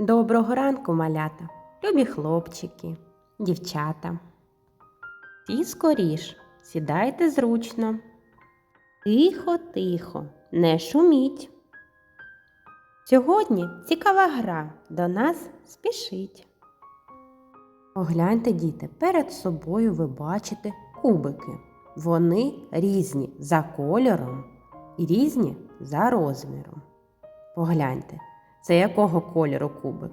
Доброго ранку, малята, любі хлопчики, дівчата. Всі скоріш, сідайте зручно. Тихо, тихо, не шуміть. Сьогодні цікава гра до нас спішить. Погляньте, діти, перед собою ви бачите кубики. Вони різні за кольором і різні за розміром. Погляньте, це якого кольору кубик?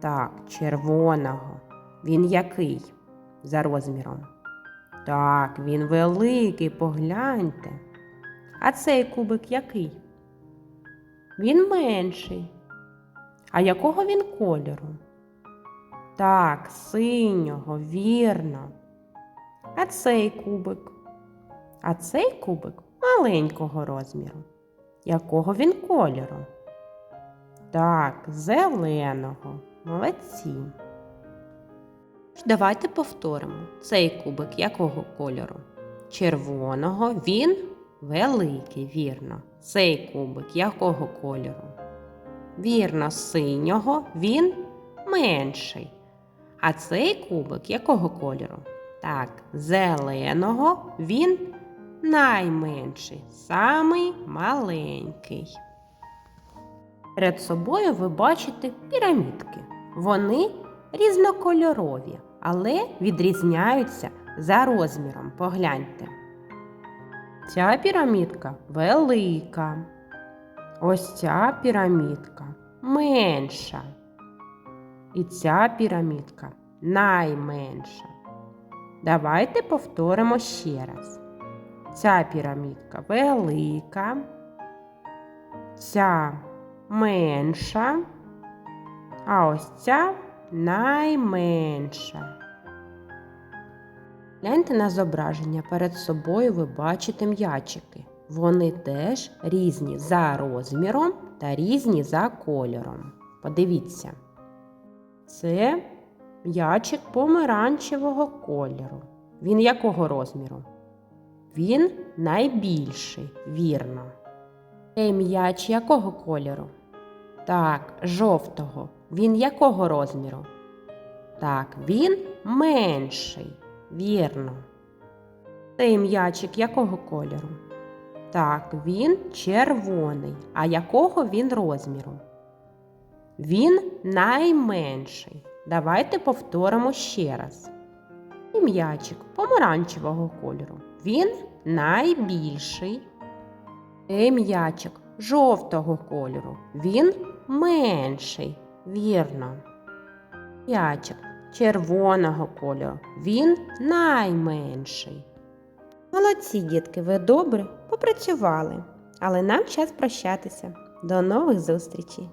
Так, червоного. Він який за розміром? Так, він великий, погляньте. А цей кубик який? Він менший. А якого він кольору? Так, синього, вірно. А цей кубик? А цей кубик маленького розміру. Якого він кольору? Так, зеленого. Молодці. Давайте повторимо. Цей кубик якого кольору? Червоного, він великий, вірно. Цей кубик якого кольору? Вірно, синього, він менший. А цей кубик якого кольору? Так, зеленого, він найменший, самий маленький. Перед собою ви бачите пірамідки. Вони різнокольорові, але відрізняються за розміром. Погляньте. Ця пірамідка велика. Ось ця пірамідка менша. І ця пірамідка найменша. Давайте повторимо ще раз. Ця пірамідка велика, ця менша, а ось ця найменша. Гляньте на зображення. Перед собою ви бачите м'ячики. Вони теж різні за розміром та різні за кольором. Подивіться. Це м'ячик помаранчевого кольору. Він якого розміру? Він найбільший, вірно. Цей м'яч якого кольору? Так, жовтого. Він якого розміру? Так, він менший, вірно. Цей м'ячик якого кольору? Так, він червоний. А якого він розміру? Він найменший. Давайте повторимо ще раз. І м'ячик помаранчевого кольору. Він найбільший. Цей м'ячик жовтого кольору. Він менший. Вірно. М'ячик червоного кольору. Він найменший. Молодці, дітки, ви добре попрацювали. Але нам час прощатися. До нових зустрічей!